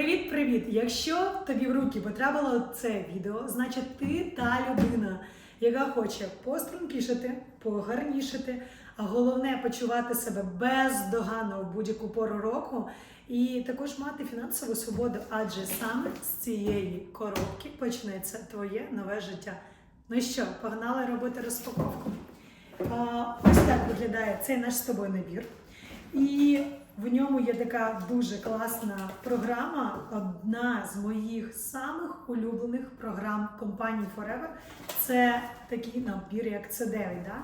Привіт-привіт! Якщо тобі в руки потрапило це відео, значить ти та людина, яка хоче пострункішити, погарнішити, а головне почувати себе бездоганно в будь-яку пору року і також мати фінансову свободу, адже саме з цієї коробки почнеться твоє нове життя. Ну що, погнали робити розпаковку. Ось так виглядає цей наш з тобою набір. І в ньому є така дуже класна програма. Одна з моїх самих улюблених програм компанії Forever. Це такий набір, як C9. Да?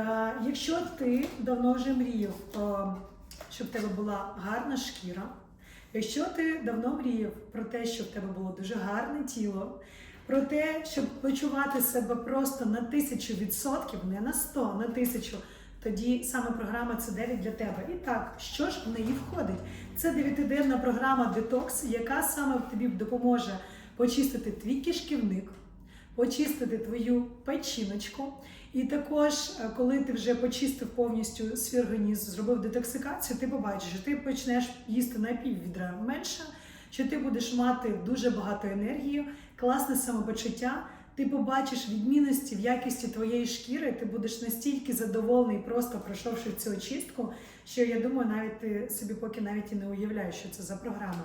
Е, якщо ти давно вже мріяв, е, щоб в тебе була гарна шкіра, якщо ти давно мріяв про те, щоб в тебе було дуже гарне тіло, про те, щоб почувати себе просто на тисячу відсотків, не на 100, на тисячу, тоді саме програма це 9 для тебе. І так, що ж в неї входить? Це дев'ятиденна програма Detox, яка саме тобі допоможе почистити твій кишківник, почистити твою печіночку. І також, е, коли ти вже почистив повністю свій організм, зробив детоксикацію, ти побачиш, що ти почнеш їсти на пів відра менше, що ти будеш мати дуже багато енергії, класне самопочуття. Ти побачиш відмінності в якісті твоєї шкіри, ти будеш настільки задоволений, просто пройшовши цю очистку, що я думаю, навіть ти собі поки навіть і не уявляєш, що це за програма.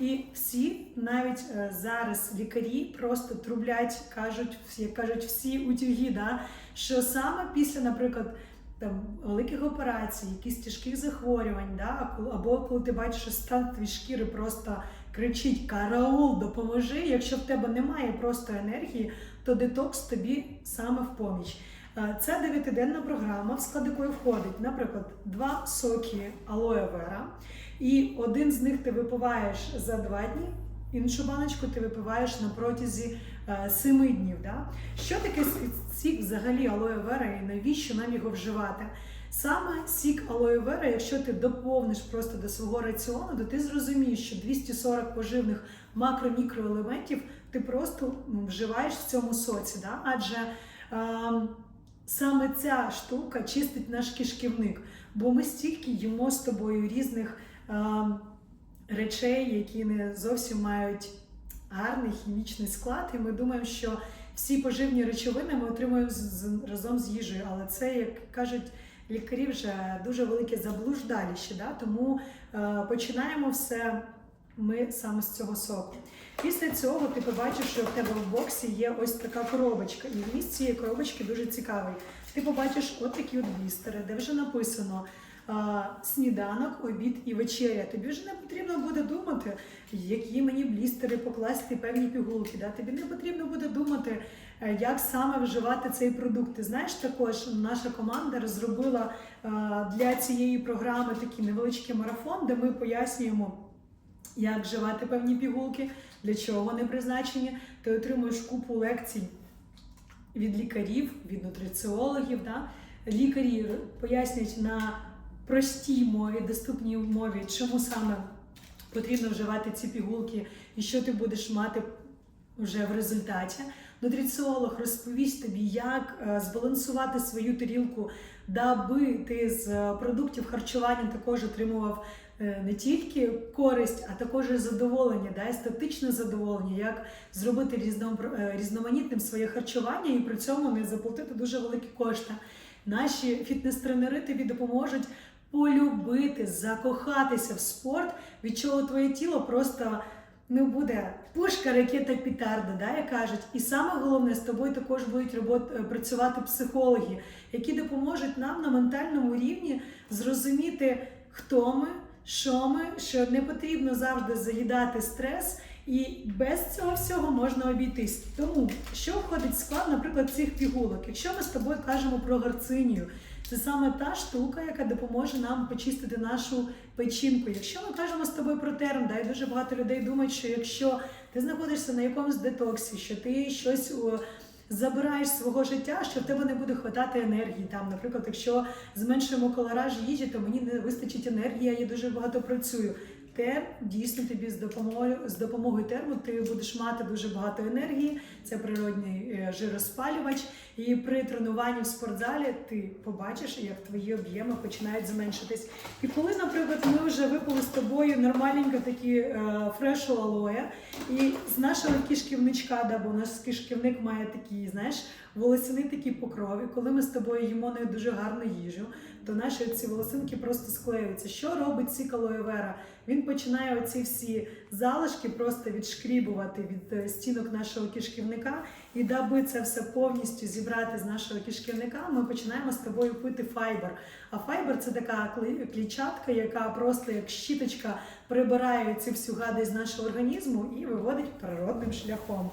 І всі, навіть е, зараз лікарі просто трублять, кажуть, як кажуть, всі утюги, да, що саме після, наприклад, там великих операцій, якісь тяжких захворювань, да, або коли ти бачиш, що стан твоєї шкіри просто кричить Караул, допоможи. Якщо в тебе немає просто енергії, то детокс тобі саме в поміч. Це дев'ятиденна програма, в склад якої входить, наприклад, два соки алоe вера, і один з них ти випиваєш за два дні, іншу баночку ти випиваєш на протязі е, семи днів. Да? Що таке сік взагалі алоe вера і навіщо нам його вживати? Саме сік алоe вера, якщо ти доповниш просто до свого раціону, то ти зрозумієш, що 240 поживних макро-мікроелементів ти просто вживаєш в цьому соці. Да? Адже ем, саме ця штука чистить наш кишківник, бо ми стільки їмо з тобою різних ем, речей, які не зовсім мають гарний хімічний склад, і ми думаємо, що всі поживні речовини ми отримуємо з, з- разом з їжею, але це, як кажуть лікарі, вже дуже велике заблуждаліще. Да? Тому е, починаємо все ми саме з цього соку. Після цього ти побачиш, що в тебе в боксі є ось така коробочка, і вміст цієї коробочки дуже цікавий. Ти побачиш от такі от блістери, де вже написано сніданок, обід і вечеря. Тобі вже не потрібно буде думати, які мені блістери покласти певні пігулки. Да? Тобі не потрібно буде думати, е, як саме вживати цей продукт. Ти знаєш, також наша команда розробила а, для цієї програми такий невеличкий марафон, де ми пояснюємо. Як вживати певні пігулки, для чого вони призначені, ти отримуєш купу лекцій від лікарів, від нутриціологів. Да? Лікарі пояснюють на простій мові, доступній мові, чому саме потрібно вживати ці пігулки і що ти будеш мати вже в результаті. Нутриціолог розповість тобі, як е, збалансувати свою тарілку, даби ти з е, продуктів харчування також отримував не тільки користь, а також і задоволення, да, естетичне задоволення, як зробити різном- е, різноманітним своє харчування і при цьому не заплатити дуже великі кошти. Наші фітнес-тренери тобі допоможуть полюбити, закохатися в спорт, від чого твоє тіло просто ну, буде пушка, ракета, пітарда, да, як кажуть. І саме головне, з тобою також будуть робот, е, працювати психологи, які допоможуть нам на ментальному рівні зрозуміти, хто ми, що ми, що не потрібно завжди заїдати стрес. І без цього всього можна обійтись. Тому що входить в склад, наприклад, цих пігулок. Якщо ми з тобою кажемо про гарцинію, це саме та штука, яка допоможе нам почистити нашу печінку. Якщо ми кажемо з тобою про терм, да, і дуже багато людей думають, що якщо ти знаходишся на якомусь детоксі, що ти щось забираєш свого життя, що в тебе не буде хватати енергії. Там, наприклад, якщо зменшуємо колораж їжі, то мені не вистачить енергії, я дуже багато працюю. Терм дійсно тобі з допомогою з допомогою терму ти будеш мати дуже багато енергії. Це природний е, жироспалювач. І при тренуванні в спортзалі ти побачиш, як твої об'єми починають зменшитись. І коли, наприклад, ми вже випили з тобою нормальненько такі е, фрешу алоє, і з нашого кишківничка, да, бо наш кишківник має такі, знаєш, волосяний такий покров. І коли ми з тобою їмо не дуже гарну їжу, то наші ці волосинки просто склеюються. Що робить цик алоє вера? Він починає оці всі залишки просто відшкрібувати від е, стінок нашого кишківника. І даби це все повністю зібрати з нашого кишківника, ми починаємо з тобою пити файбер. А файбер це така клі- клітчатка, яка просто як щіточка прибирає цю всю гадость з нашого організму і виводить природним шляхом.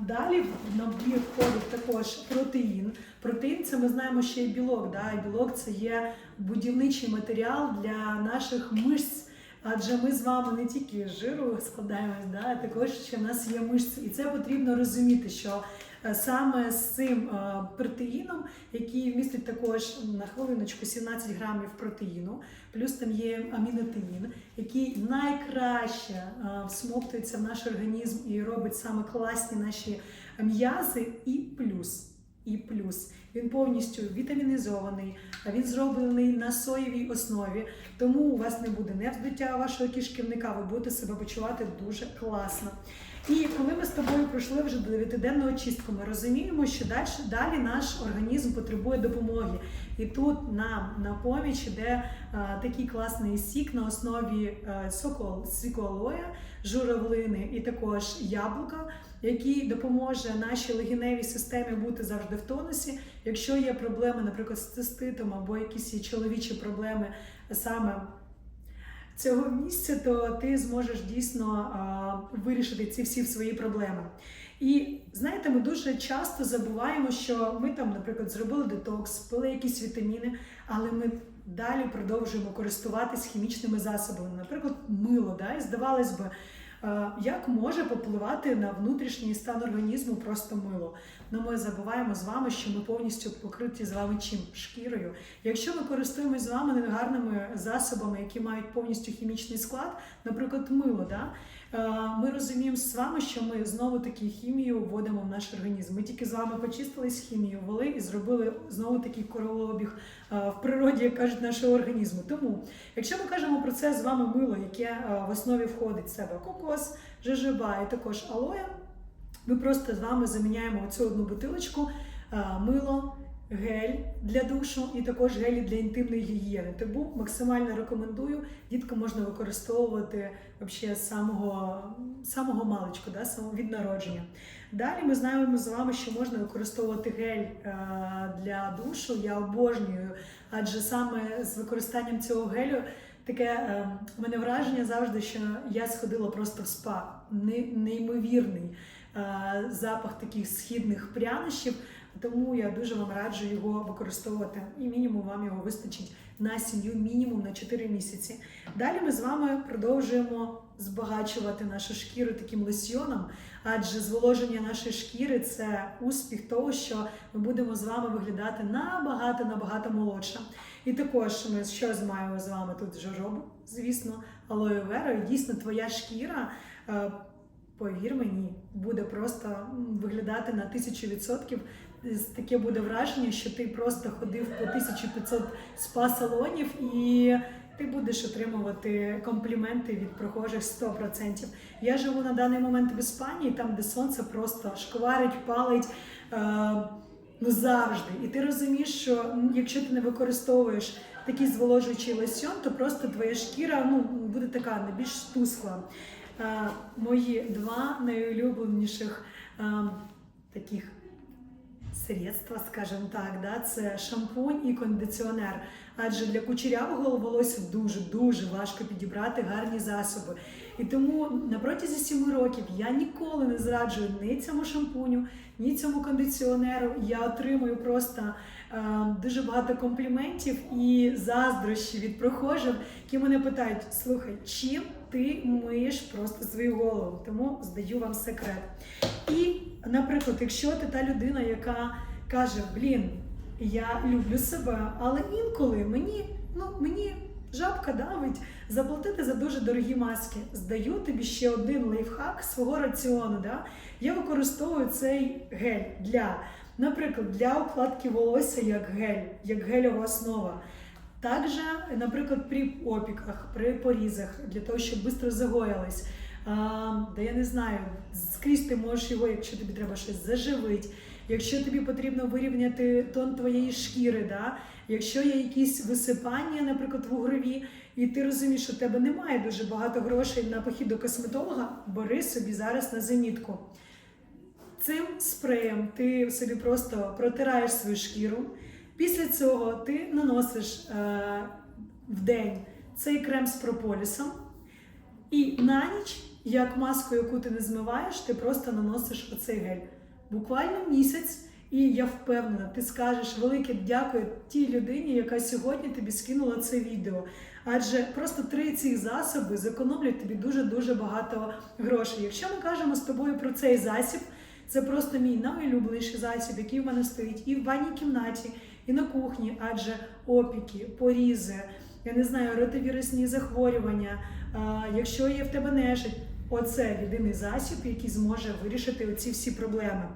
Далі в набір входить також протеїн. Протеїн це ми знаємо ще й білок. Да? І білок це є будівничий матеріал для наших мишць. Адже ми з вами не тільки з жиру складаємось, да? а також ще в нас є мишці. І це потрібно розуміти, що саме з цим е, протеїном, який містить також на хвилиночку 17 грамів протеїну, плюс там є амінотеїн, який найкраще е, всмоктується в наш організм і робить саме класні наші м'язи, і плюс. І плюс він повністю вітамінізований, а він зроблений на соєвій основі, тому у вас не буде не вздуття вашого кишківника, ви будете себе почувати дуже класно. І коли ми з тобою пройшли вже до дев'ятиденного чистку, ми розуміємо, що далі, далі наш організм потребує допомоги. І тут нам на поміч іде а, такий класний сік на основі а, соку, соку алоя, журавлини і також яблука, який допоможе нашій легіневій системі бути завжди в тонусі. Якщо є проблеми, наприклад, з циститом або якісь чоловічі проблеми саме цього місця, то ти зможеш дійсно а, вирішити ці всі свої проблеми. І знаєте, ми дуже часто забуваємо, що ми там, наприклад, зробили детокс, пили якісь вітаміни, але ми далі продовжуємо користуватись хімічними засобами, наприклад, мило. Да? І здавалось би, як може попливати на внутрішній стан організму просто мило? Ну, ми забуваємо з вами, що ми повністю покриті з вами чим шкірою. Якщо ми користуємося з вами негарними засобами, які мають повністю хімічний склад, наприклад, мило, да? Е, ми розуміємо з вами, що ми знову таки хімію вводимо в наш організм. Ми тільки з вами почистились хімію, ввели і зробили знову такий кровообіг е, в природі, як кажуть, нашого організму. Тому, якщо ми кажемо про це з вами мило, яке е, в основі входить в себе кокос, жижиба і також алоя, ми просто з вами заміняємо оцю одну бутилочку мило. Гель для душу і також гелі для інтимної гігієни. Тому максимально рекомендую. Дітку можна використовувати з самого, самого маличку, да, самого від народження. Далі ми знаємо з вами, що можна використовувати гель е, для душу. Я обожнюю, адже саме з використанням цього гелю таке е, в мене враження завжди, що я сходила просто в спа. Не- Неймовірний е, запах таких східних прянощів. Тому я дуже вам раджу його використовувати, і мінімум вам його вистачить на сім'ю мінімум на 4 місяці. Далі ми з вами продовжуємо збагачувати нашу шкіру таким лосьйоном, адже зволоження нашої шкіри це успіх того, що ми будемо з вами виглядати набагато набагато молодше. І також ми що з маємо з вами тут жожобу, звісно, алоє вера, і дійсно твоя шкіра. е, Повір мені, буде просто виглядати на тисячу відсотків. Таке буде враження, що ти просто ходив по 1500 спа-салонів і ти будеш отримувати компліменти від прохожих 100%. Я живу на даний момент в Іспанії, там, де сонце просто шкварить, палить. Е, ну завжди. І ти розумієш, що якщо ти не використовуєш такий зволожуючий лосьон, то просто твоя шкіра ну, буде така не більш тускла. Е, мої два найулюбленіших е, таких средства, скажімо так, да, це шампунь і кондиціонер. Адже для кучерявого волосся дуже дуже важко підібрати гарні засоби. І тому на протязі сіми років я ніколи не зраджую ні цьому шампуню, ні цьому кондиціонеру. Я отримую просто е, дуже багато компліментів і заздрощі від прохожих, які мене питають: слухай, чим ти миєш просто свою голову? Тому здаю вам секрет. І, наприклад, якщо ти та людина, яка каже, блін, я люблю себе, але інколи мені, ну, мені жабка давить, заплатити за дуже дорогі маски. Здаю тобі ще один лайфхак свого раціону. Да? Я використовую цей гель для, наприклад, для укладки волосся як гель, як гельова основа. Також, наприклад, при опіках, при порізах, для того, щоб швидко загоїлись. Да я не знаю, скрізь ти можеш його, якщо тобі треба щось заживити, якщо тобі потрібно вирівняти тон твоєї шкіри, да? якщо є якісь висипання, наприклад, вугрові, і ти розумієш, що в тебе немає дуже багато грошей на похід до косметолога, бери собі зараз на замітку. Цим спреєм ти собі просто протираєш свою шкіру. Після цього ти наносиш е, в день цей крем з прополісом. І на ніч, як маску, яку ти не змиваєш, ти просто наносиш оцей гель. Буквально місяць, і я впевнена, ти скажеш велике дякую тій людині, яка сьогодні тобі скинула це відео. Адже просто три ці засоби зекономлять тобі дуже-дуже багато грошей. Якщо ми кажемо з тобою про цей засіб, це просто мій найулюбленіший засіб, який в мене стоїть і в ванній кімнаті, і на кухні, адже опіки, порізи, я не знаю, ротовірусні захворювання. Якщо є в тебе нежить, оце єдиний засіб, який зможе вирішити оці всі проблеми.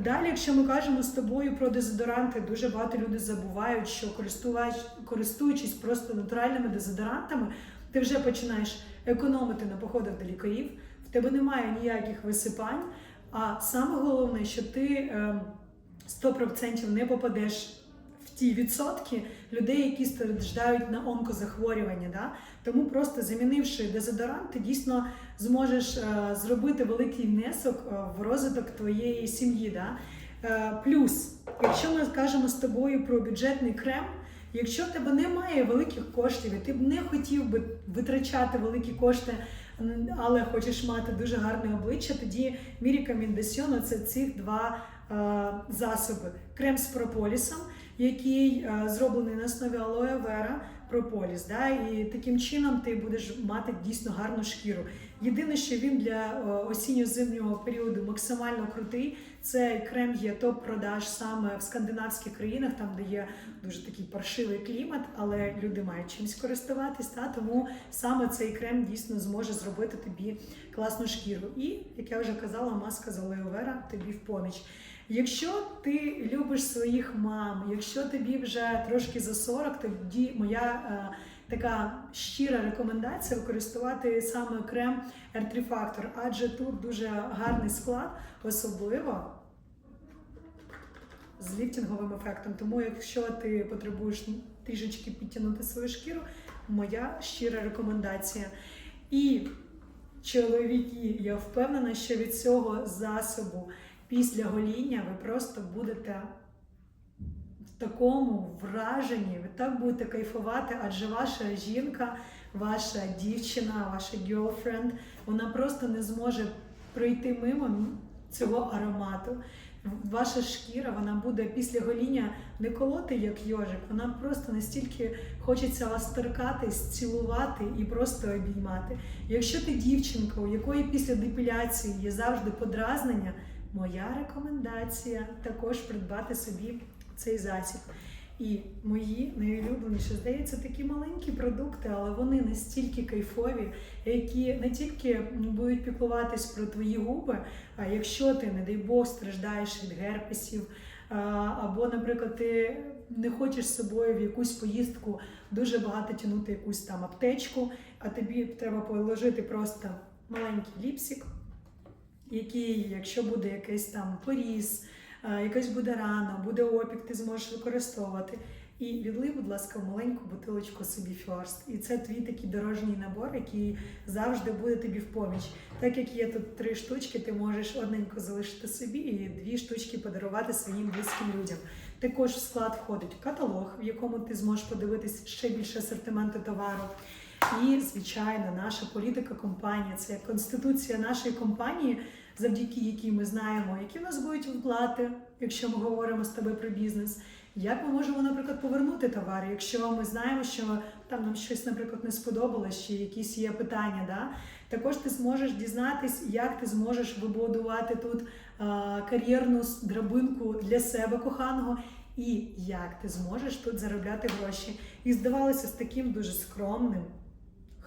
Далі, якщо ми кажемо з тобою про дезодоранти, дуже багато людей забувають, що користуючись просто натуральними дезодорантами, ти вже починаєш економити на походах до лікарів, в тебе немає ніяких висипань. А саме головне, що ти е, 100% не попадеш ті відсотки людей, які страждають на онкозахворювання. Да? Тому просто замінивши дезодорант, ти дійсно зможеш е, зробити великий внесок е, в розвиток твоєї сім'ї. Да? Е, плюс, якщо ми кажемо з тобою про бюджетний крем. Якщо в тебе немає великих коштів, і ти б не хотів би витрачати великі кошти, але хочеш мати дуже гарне обличчя, тоді мій рекомендаціон це цих два е, засоби: крем з прополісом, який е, зроблений на основі алоe вера, прополіс. Да? І таким чином ти будеш мати дійсно гарну шкіру. Єдине, що він для е, осінньо-зимнього періоду максимально крутий. Цей крем є топ-продаж саме в скандинавських країнах, там де є дуже такий паршивий клімат, але люди мають чимось користуватись. Та тому саме цей крем дійсно зможе зробити тобі класну шкіру. І як я вже казала, маска з вера тобі в поміч. Якщо ти любиш своїх мам, якщо тобі вже трошки за 40, тоді моя е, така щира рекомендація використовувати саме крем R3 Factor, адже тут дуже гарний склад, особливо з ліфтинговим ефектом. Тому, якщо ти потребуєш трішечки підтягнути свою шкіру, моя щира рекомендація. І чоловіки, я впевнена, що від цього засобу після гоління ви просто будете в такому враженні, ви так будете кайфувати, адже ваша жінка, ваша дівчина, ваша girlfriend, вона просто не зможе пройти мимо цього аромату. Ваша шкіра вона буде після гоління не колоти як йожик, вона просто настільки хочеться вас торкатись, цілувати і просто обіймати. Якщо ти дівчинка, у якої після депіляції є завжди подразнення, моя рекомендація також придбати собі цей засіб. І мої найулюбленіші, здається, такі маленькі продукти, але вони настільки кайфові, які не тільки будуть піклуватись про твої губи, а якщо ти, не дай Бог, страждаєш від герпесів, або, наприклад, ти не хочеш з собою в якусь поїздку дуже багато тягнути якусь там аптечку, а тобі треба положити просто маленький ліпсик, який, якщо буде якийсь там поріз, а, якась буде рана, буде опік, ти зможеш використовувати. І відлий, будь ласка, в маленьку бутилочку собі фьорст. І це твій такий дорожній набор, який завжди буде тобі в поміч. Так як є тут три штучки, ти можеш одненько залишити собі і дві штучки подарувати своїм близьким людям. Також в склад входить каталог, в якому ти зможеш подивитись ще більше асортименту товару. І, звичайно, наша політика компанія це конституція нашої компанії, завдяки якій ми знаємо, які в нас будуть виплати, якщо ми говоримо з тобою про бізнес. Як ми можемо, наприклад, повернути товар, якщо ми знаємо, що там нам щось, наприклад, не сподобалось, чи якісь є питання, да? також ти зможеш дізнатись, як ти зможеш вибудувати тут а, кар'єрну драбинку для себе коханого, і як ти зможеш тут заробляти гроші. І здавалося, з таким дуже скромним,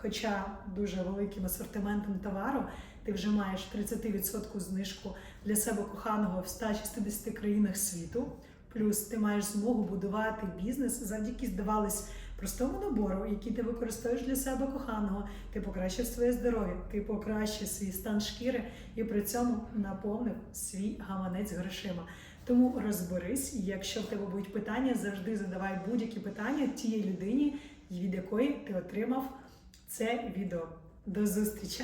хоча дуже великим асортиментом товару, ти вже маєш 30% знижку для себе коханого в 160 країнах світу. Плюс ти маєш змогу будувати бізнес завдяки, здавалось, простому набору, який ти використовуєш для себе коханого. Ти покращив своє здоров'я, ти покращив свій стан шкіри і при цьому наповнив свій гаманець грошима. Тому розберись, якщо в тебе будуть питання, завжди задавай будь-які питання тієї людині, від якої ти отримав це відео. До зустрічі!